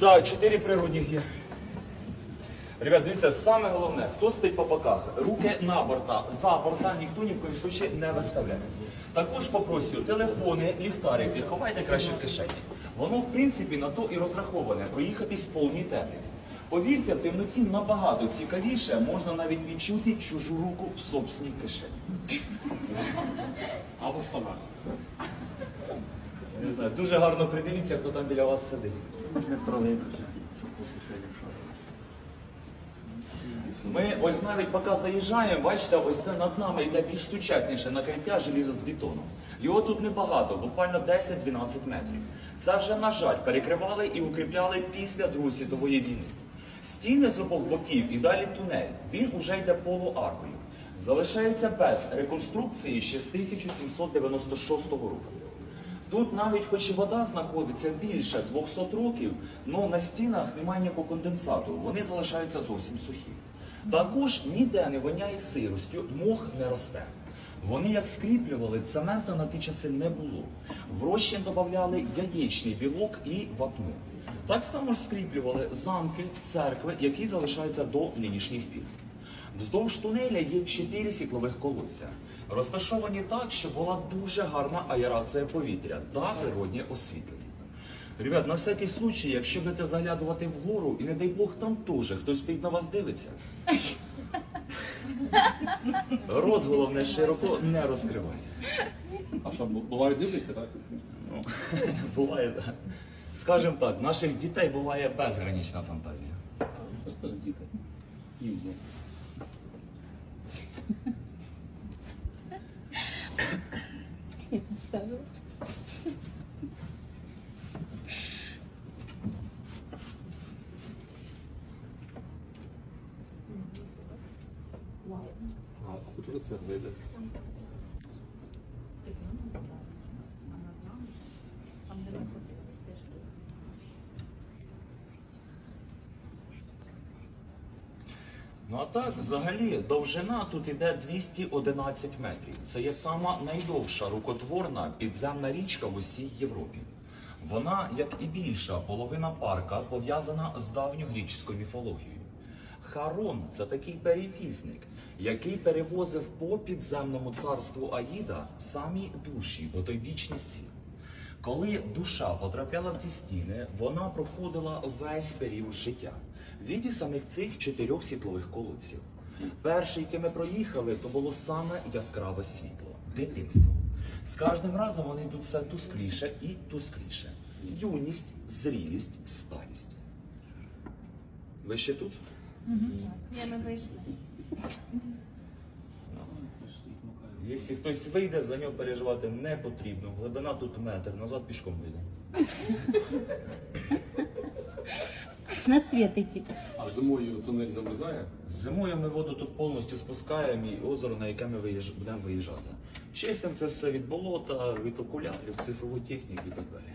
Так, чотири природних є. Ребят, дивіться, саме головне, хто стоїть по боках, руки на борта, за борта ніхто ні в коїм случаї не виставляє. Також попросю, телефони, ліхтарики, ховайте краще в кишені. Воно, в принципі, на то і розраховане, проїхатись повній темряві. Повірте, в темноті набагато цікавіше, можна навіть відчути чужу руку в собственній кишені. Або штанах. Не знаю, дуже гарно придивіться, хто там біля вас сидить. Ми ось навіть поки заїжджаємо, бачите, ось це над нами йде більш сучасніше накриття желіза з бетоном. Його тут небагато, буквально 10-12 метрів. Це вже, на жаль, перекривали і укріпляли після Другої світової війни. Стіни з обох боків і далі тунель. Він уже йде полуаркою. Залишається без реконструкції ще з 1796 року. Тут навіть хоч і вода знаходиться більше 200 років, але на стінах немає ніякого конденсату, вони залишаються зовсім сухі. Також ніде не воняє сиростю, мох не росте. Вони як скріплювали, цемента на ті часи не було. В розчин додавали яєчний білок і вапно. Так само ж скріплювали замки, церкви, які залишаються до нинішніх пір. Вздовж тунеля є чотири світлових колодця, розташовані так, щоб була дуже гарна аерація повітря та природнє освітлення. Ребят, на всякий случай, якщо будете заглядувати вгору, і не дай Бог там теж хтось стоїть на вас дивиться. Рот, головне, широко не розкриває. А що, буває дивляться, так? Ну, буває, так. Скажімо так, наших дітей буває безгранічна фантазія. Це ж це ж діти. Їм, ну. Я поставила. А тут вже це вийде. Ну а так, взагалі, довжина тут іде 211 метрів. Це є сама найдовша рукотворна підземна річка в усій Європі. Вона, як і більша половина парка, пов'язана з давньогреческою міфологією. Харон це такий перевізник, який перевозив по підземному царству Аїда самі душі до той вічний світ. Коли душа потрапляла в ці стіни, вона проходила весь період життя від самих цих чотирьох світлових колодців. Перший, який ми проїхали, то було саме яскраве світло дитинство. З кожним разом вони йдуть все тускліше і тускліше. Юність, зрілість, старість. Ви ще тут? Я не вийшла. Якщо хтось вийде, за нього переживати не потрібно. Глибина тут метр, назад пішком вийде. На світ іти. А зимою тунель замерзає? Зимою ми воду тут повністю спускаємо і озеро, на яке ми виїж... будемо виїжджати. Чистимо це все від болота, від окулярів, цифрової техніки і так далі.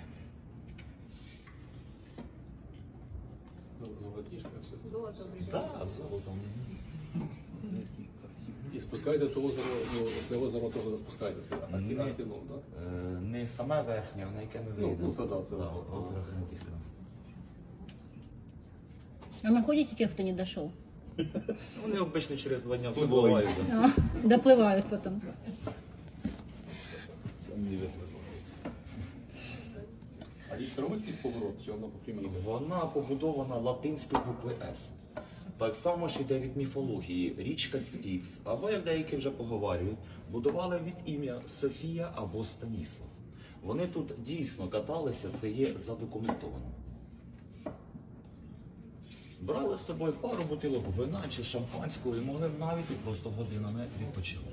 Золотішка, все. Так, золотом. І спускаєте то озеро, ну, це озеро теж не спускаєте. Це активно, Ні. активно, так? Е, Не саме верхнє, а на яке ми Ну, виїдемо. ну, це да, це Да, озеро. Хренківське. А находите тех, кто не дошел? Вони обично через два дня Впливають. вспливають. да. Доплывают потом. А річка робить якийсь поворот, чи вона по прямій йде? Вона побудована латинською букви С. Так само ж йде від міфології річка Стікс, або як деякі вже поговорюють, будували від ім'я Софія або Станіслав. Вони тут дійсно каталися, це є задокументовано. Брали з собою пару бутилок вина чи шампанського і могли навіть просто годинами відпочивати.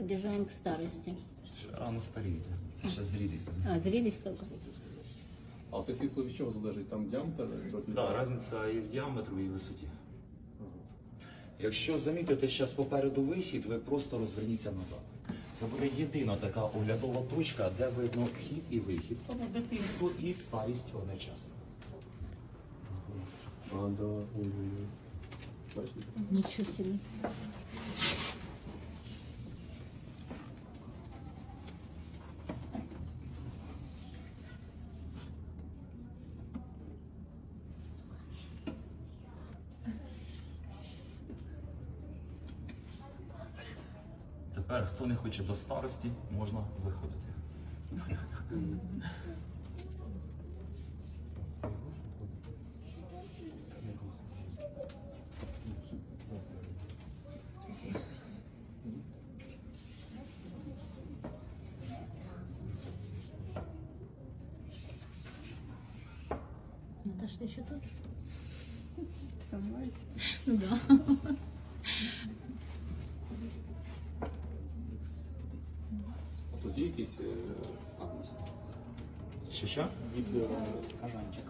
Дизайн к старости. Рано старіти. Це ще зрілість. А, зрелись только. А це світло від чого залежить? Там діаметр? Так, різниця і в діаметрі, і в висоті. Якщо замітите зараз попереду вихід, ви просто розверніться назад. Це буде єдина така оглядова точка, де видно вхід і вихід. Тому дитинство і старість одночасно. А, да, Тепер, хто не хоче до старості, можна виходити. Наташа, ты еще тут? Сомневаюсь. Ну да. Якісь е, а, Що що? від е, Кажанчик.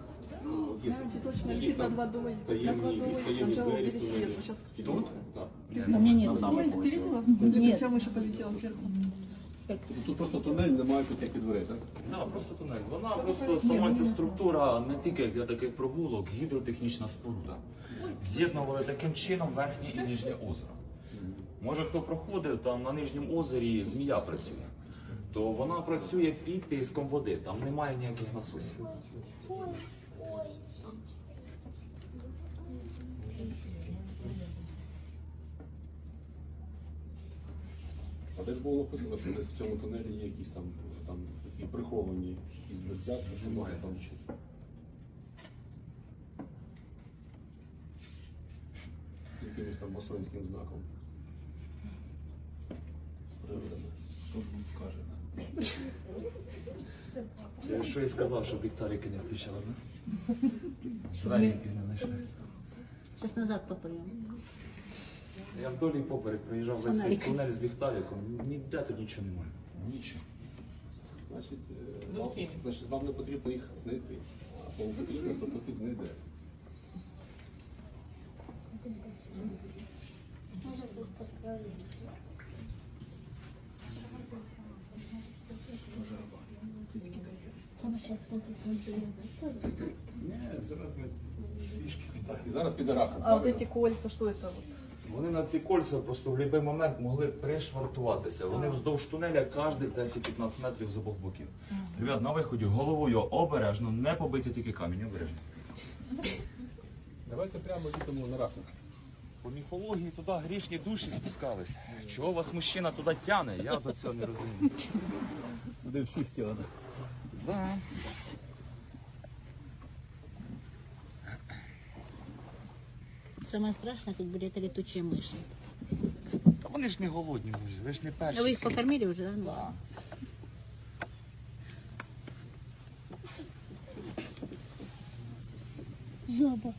якісь- Знаете, точно летит над водой. Над водой. Сначала двері. убери в свет, тунелі. Тут? Нет. Ты видела? Нет. Полетела сверху. Просто тунель, немає тут як і дверей, так? Да, просто тунель. Вона просто сама ця структура не тільки для таких прогулок, гідротехнічна споруда. З'єднували таким чином верхнє і нижнє озеро. Може, хто проходив, там на нижньому озері змія працює. То вона працює під тиском води, там немає ніяких насосів. А десь було написано, що десь в цьому тунелі є якісь там, там і приховані якісь дверця, що може там чути. Якимось там масонським знаком. З приводами. Хто ж вам скаже? Через що я сказав, щоб ліхтарики не включали, да? Двері якісь не знайшли. Сейчас назад поплывем. Я вдолі і поперек проїжджав весь цей Фонарик. тунель з ліхтариком, ніде тут нічого немає. Нічого. Значить, е, вам, значить, вам не потрібно їх знайти. А кому потрібно, то тут їх знайде. Может, тут построили. Сама сейчас І зараз піде рахом. А вот эти кольца, что это вот? Вони на ці кольця просто в будь-який момент могли пришвартуватися. Вони вздовж тунеля кожні 10-15 метрів з обох боків. Ребят, на виході головою обережно, не побити тільки камінь, обережно. Давайте прямо їдемо на рахунок. По міфології туди грішні душі спускались. Чого вас мужчина туди тяне? Я до цього не розумію. Туди всіх тіло. Да. Самое страшное тут были это летучие мыши. Та вони ж не голодні, ви ж, ви ж не перші. А вы их покормили уже, да? Да. Запах.